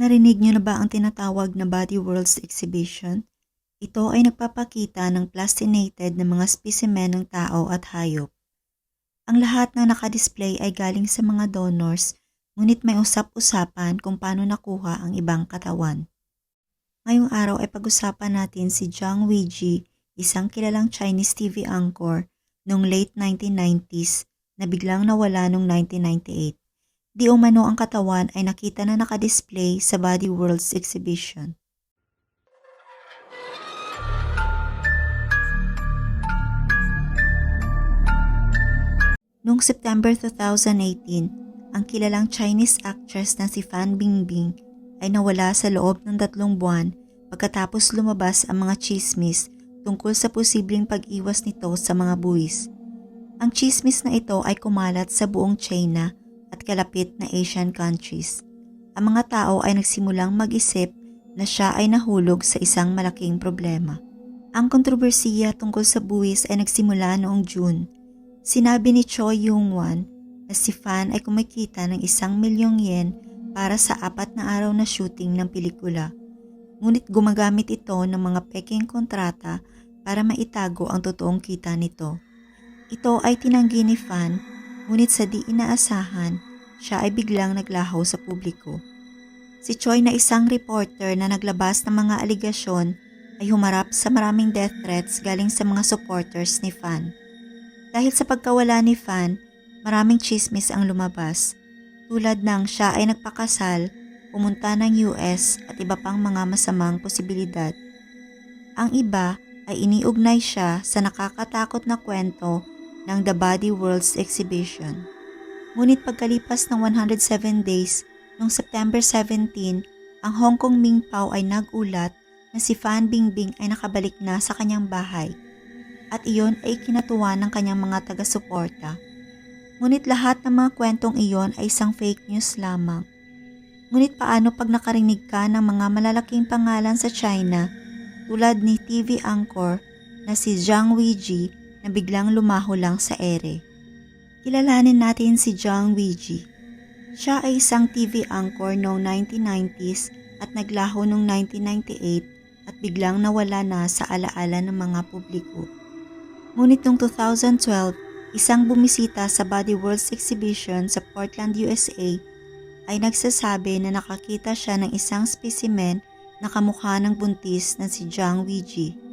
Narinig niyo na ba ang tinatawag na Body Worlds Exhibition? Ito ay nagpapakita ng plastinated na mga spesimen ng tao at hayop. Ang lahat ng nakadisplay ay galing sa mga donors, ngunit may usap-usapan kung paano nakuha ang ibang katawan. Ngayong araw ay pag-usapan natin si Zhang Weiji, isang kilalang Chinese TV anchor noong late 1990s na biglang nawala noong 1998. Di umano ang katawan ay nakita na nakadisplay sa Body Worlds exhibition. Noong September 2018, ang kilalang Chinese actress na si Fan Bingbing ay nawala sa loob ng tatlong buwan pagkatapos lumabas ang mga chismis tungkol sa posibleng pag-iwas nito sa mga buwis. Ang chismis na ito ay kumalat sa buong China at kalapit na Asian countries. Ang mga tao ay nagsimulang mag-isip na siya ay nahulog sa isang malaking problema. Ang kontrobersiya tungkol sa buwis ay nagsimula noong June. Sinabi ni Choi Yung-wan na si Fan ay kumikita ng isang milyong yen para sa apat na araw na shooting ng pelikula. Ngunit gumagamit ito ng mga peking kontrata para maitago ang totoong kita nito. Ito ay tinanggi ni Fan, ngunit sa di inaasahan, siya ay biglang naglaho sa publiko. Si Choi na isang reporter na naglabas ng mga aligasyon ay humarap sa maraming death threats galing sa mga supporters ni Fan. Dahil sa pagkawala ni Fan, maraming chismis ang lumabas. Tulad ng siya ay nagpakasal, pumunta ng US at iba pang mga masamang posibilidad. Ang iba ay iniugnay siya sa nakakatakot na kwento ng The Body Worlds Exhibition. Ngunit pagkalipas ng 107 days, noong September 17, ang Hong Kong Mingpao ay nagulat na si Fan Bingbing ay nakabalik na sa kanyang bahay at iyon ay kinatuwa ng kanyang mga taga-suporta. Ngunit lahat ng mga kwentong iyon ay isang fake news lamang. Ngunit paano pag nakarinig ka ng mga malalaking pangalan sa China tulad ni TV anchor na si Zhang Weiji na biglang lumaho lang sa ere? Kilalanin natin si Zhang Weiji. Siya ay isang TV anchor noong 1990s at naglaho noong 1998 at biglang nawala na sa alaala ng mga publiko. Ngunit noong 2012, isang bumisita sa Body Worlds Exhibition sa Portland, USA ay nagsasabi na nakakita siya ng isang spesimen na kamukha ng buntis na si Zhang Weiji.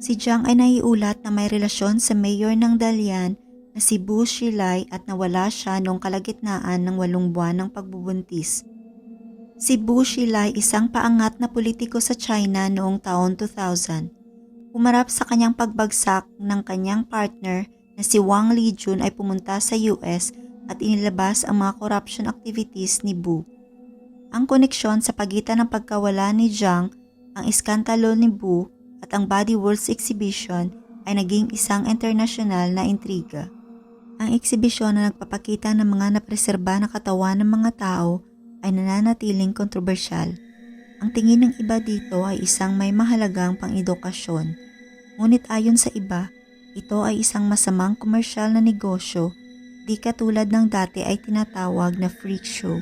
Si Zhang ay naiulat na may relasyon sa mayor ng Dalian na si Bu Shilai at nawala siya noong kalagitnaan ng walong buwan ng pagbubuntis. Si Bu Shilai isang paangat na politiko sa China noong taon 2000. Umarap sa kanyang pagbagsak ng kanyang partner na si Wang Lijun ay pumunta sa US at inilabas ang mga corruption activities ni Bu. Ang koneksyon sa pagitan ng pagkawala ni Zhang, ang iskantalo ni Bu at ang Body Worlds Exhibition ay naging isang internasyonal na intriga. Ang eksibisyon na nagpapakita ng mga napreserba na katawan ng mga tao ay nananatiling kontrobersyal. Ang tingin ng iba dito ay isang may mahalagang pang-edukasyon. Ngunit ayon sa iba, ito ay isang masamang komersyal na negosyo, di katulad ng dati ay tinatawag na freak show.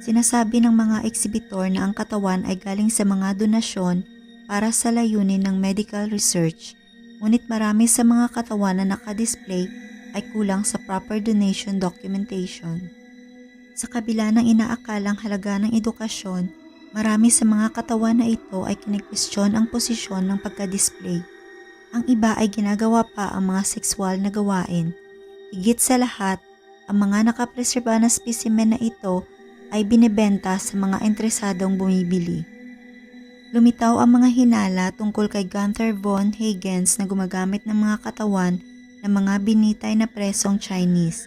Sinasabi ng mga eksibitor na ang katawan ay galing sa mga donasyon para sa layunin ng medical research, ngunit marami sa mga katawan na nakadisplay ay kulang sa proper donation documentation. Sa kabila ng inaakalang halaga ng edukasyon, marami sa mga katawan na ito ay kinikwestiyon ang posisyon ng pagka-display. Ang iba ay ginagawa pa ang mga sexual na gawain. Higit sa lahat, ang mga nakapreserba na specimen na ito ay binebenta sa mga interesadong bumibili. Lumitaw ang mga hinala tungkol kay Gunther von Hagens na gumagamit ng mga katawan ng mga binitay na presong Chinese.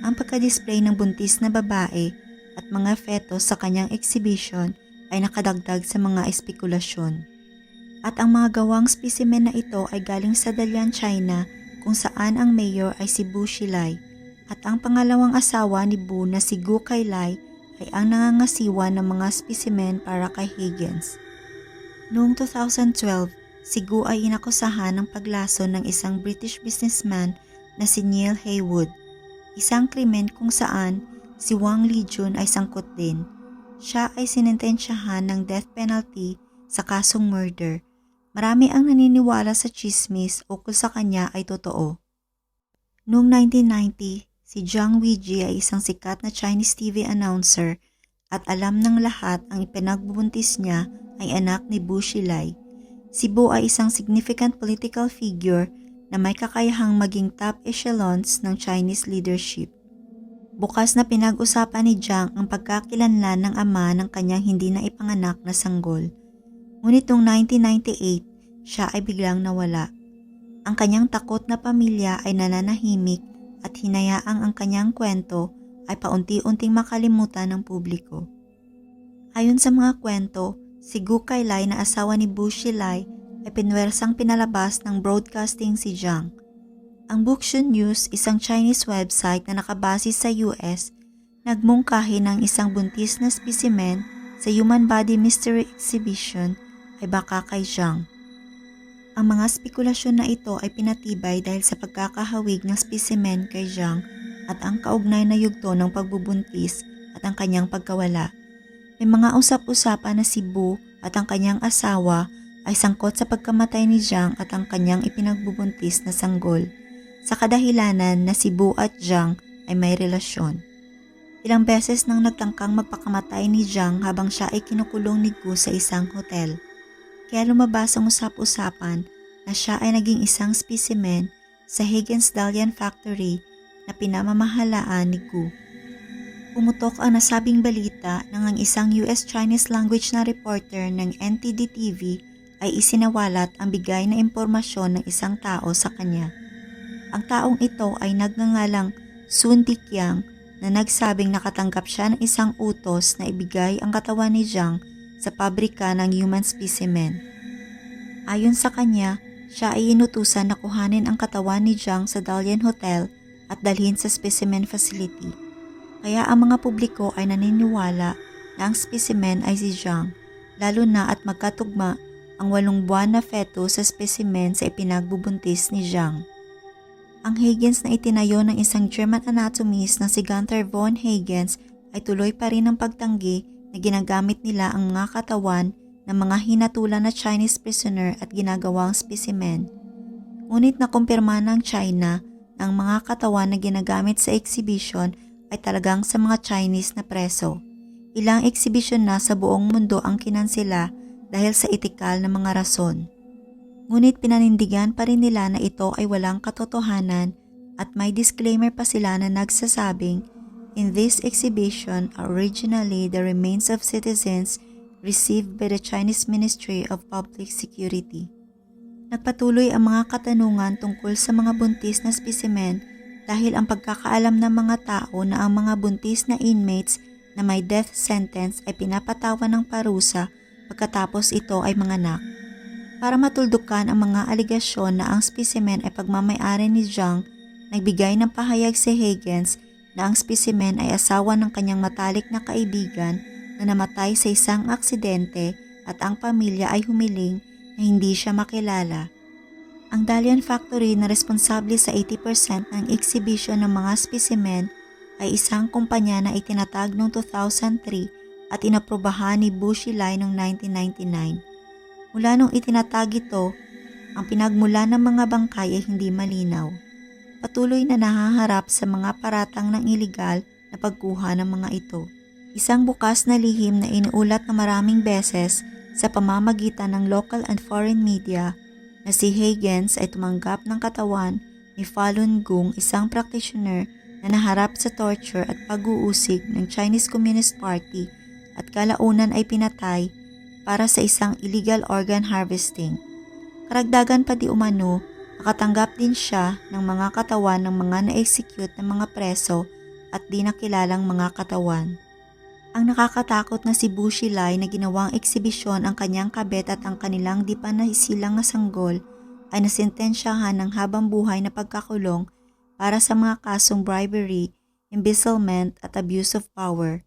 Ang pagka-display ng buntis na babae at mga feto sa kanyang exhibition ay nakadagdag sa mga espekulasyon. At ang mga gawang spesimen na ito ay galing sa Dalian, China kung saan ang mayor ay si Bu Xilai at ang pangalawang asawa ni Bu na si Gu Kailai ay ang nangangasiwa ng mga spesimen para kay Higgins. Noong 2012, si Gu ay inakusahan ng paglaso ng isang British businessman na si Neil Haywood, isang krimen kung saan si Wang Lijun ay sangkot din. siya ay sinintensyahan ng death penalty sa kasong murder. Marami ang naniniwala sa chismis ukol sa kanya ay totoo. Noong 1990, si Zhang Weiji ay isang sikat na Chinese TV announcer at alam ng lahat ang ipinagbubuntis niya ay anak ni Bu Xilai. Si Bu ay isang significant political figure na may kakayahang maging top echelons ng Chinese leadership. Bukas na pinag-usapan ni Jiang ang pagkakilanlan ng ama ng kanyang hindi na ipanganak na sanggol. Ngunit noong 1998, siya ay biglang nawala. Ang kanyang takot na pamilya ay nananahimik at hinayaang ang kanyang kwento ay paunti-unting makalimutan ng publiko. Ayon sa mga kwento, si Gu Kailai na asawa ni Bu Xilai ay pinwersang pinalabas ng broadcasting si Jiang. Ang Bookshun News, isang Chinese website na nakabase sa US, nagmungkahi ng isang buntis na specimen sa Human Body Mystery Exhibition ay baka kay Jiang. Ang mga spekulasyon na ito ay pinatibay dahil sa pagkakahawig ng specimen kay Jiang at ang kaugnay na yugto ng pagbubuntis at ang kanyang pagkawala. May mga usap-usapan na si Bu at ang kanyang asawa ay sangkot sa pagkamatay ni Jiang at ang kanyang ipinagbubuntis na sanggol sa kadahilanan na si Bu at Jiang ay may relasyon. Ilang beses nang nagtangkang magpakamatay ni Jiang habang siya ay kinukulong ni Gu sa isang hotel. Kaya lumabas ang usap-usapan na siya ay naging isang specimen sa Higgins Dalian Factory na pinamamahalaan ni Gu. Pumutok ang nasabing balita nang ang isang US Chinese language na reporter ng NTD-TV ay isinawalat ang bigay na impormasyon ng isang tao sa kanya. Ang taong ito ay nagngangalang Sun Dikyang na nagsabing nakatanggap siya ng isang utos na ibigay ang katawan ni Jiang sa pabrika ng human specimen. Ayon sa kanya, siya ay inutusan na kuhanin ang katawan ni Jiang sa Dalian Hotel at dalhin sa specimen facility. Kaya ang mga publiko ay naniniwala na ang specimen ay si Jiang, lalo na at magkatugma ang walong buwan na feto sa specimen sa ipinagbubuntis ni Jiang. Ang Huygens na itinayo ng isang German anatomist na si Gunther von Huygens ay tuloy pa rin ang pagtanggi na ginagamit nila ang mga katawan ng mga hinatulan na Chinese prisoner at ginagawang specimen. Ngunit nakumpirma ng China na ang mga katawan na ginagamit sa exhibition ay talagang sa mga Chinese na preso. Ilang exhibition na sa buong mundo ang kinansila dahil sa etikal na mga rason. Ngunit pinanindigan pa rin nila na ito ay walang katotohanan at may disclaimer pa sila na nagsasabing, In this exhibition, originally the remains of citizens received by the Chinese Ministry of Public Security. Nagpatuloy ang mga katanungan tungkol sa mga buntis na spesimen dahil ang pagkakaalam ng mga tao na ang mga buntis na inmates na may death sentence ay pinapatawan ng parusa pagkatapos ito ay manganak. Para matuldukan ang mga aligasyon na ang specimen ay pagmamayari ni Jiang, nagbigay ng pahayag si Higgins na ang specimen ay asawa ng kanyang matalik na kaibigan na namatay sa isang aksidente at ang pamilya ay humiling na hindi siya makilala. Ang Dalian Factory na responsable sa 80% ng exhibition ng mga specimen ay isang kumpanya na itinatag noong 2003 at inaprobahan ni Bu Xilai noong 1999. Mula nung itinatag ito, ang pinagmula ng mga bangkay ay hindi malinaw. Patuloy na nahaharap sa mga paratang ng ilegal na pagkuha ng mga ito. Isang bukas na lihim na inuulat na maraming beses sa pamamagitan ng local and foreign media na si Higgins ay tumanggap ng katawan ni Falun Gong, isang practitioner na naharap sa torture at pag-uusig ng Chinese Communist Party at kalaunan ay pinatay para sa isang illegal organ harvesting. Karagdagan pa di umano, nakatanggap din siya ng mga katawan ng mga na-execute ng mga preso at di nakilalang mga katawan. Ang nakakatakot na si Bu Xilai na ginawang eksibisyon ang kanyang kabet at ang kanilang di pa naisilang na sanggol ay nasintensyahan ng habang buhay na pagkakulong para sa mga kasong bribery, embezzlement at abuse of power.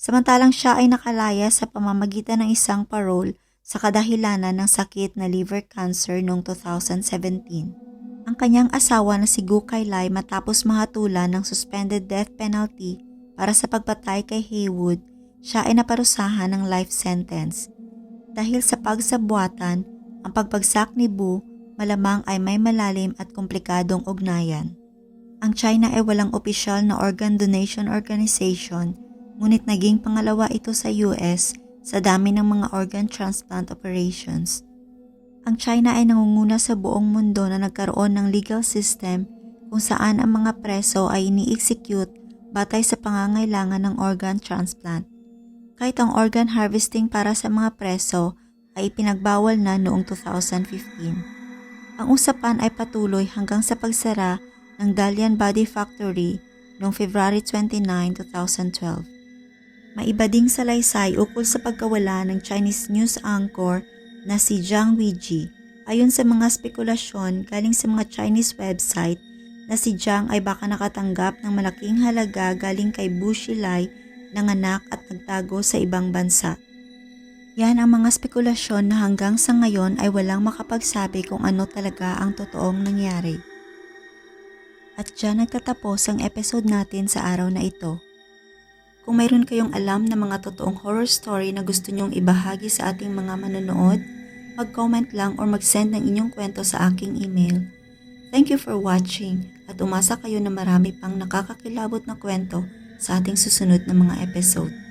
Samantalang siya ay nakalaya sa pamamagitan ng isang parole sa kadahilanan ng sakit na liver cancer noong 2017. Ang kanyang asawa na si Gu Kailai matapos mahatulan ng suspended death penalty para sa pagpatay kay Haywood, siya ay naparusahan ng life sentence. Dahil sa pagsabwatan, ang pagbagsak ni Bu malamang ay may malalim at komplikadong ugnayan. Ang China ay walang opisyal na organ donation organization, ngunit naging pangalawa ito sa US sa dami ng mga organ transplant operations. Ang China ay nangunguna sa buong mundo na nagkaroon ng legal system kung saan ang mga preso ay ini-execute batay sa pangangailangan ng organ transplant. Kahit ang organ harvesting para sa mga preso ay pinagbawal na noong 2015. Ang usapan ay patuloy hanggang sa pagsara ng Dalian Body Factory noong February 29, 2012. Maiba ding salaysay ukol sa pagkawala ng Chinese news anchor na si Zhang Weiji. Ayon sa mga spekulasyon galing sa mga Chinese website na si Zhang ay baka nakatanggap ng malaking halaga galing kay Bu Xilai ng anak at nagtago sa ibang bansa. Yan ang mga spekulasyon na hanggang sa ngayon ay walang makapagsabi kung ano talaga ang totoong nangyari. At dyan nagtatapos ang episode natin sa araw na ito. Kung mayroon kayong alam na mga totoong horror story na gusto nyong ibahagi sa ating mga manonood, mag-comment lang or mag-send ng inyong kwento sa aking email. Thank you for watching at umasa kayo na marami pang nakakakilabot na kwento sa ating susunod na mga episode.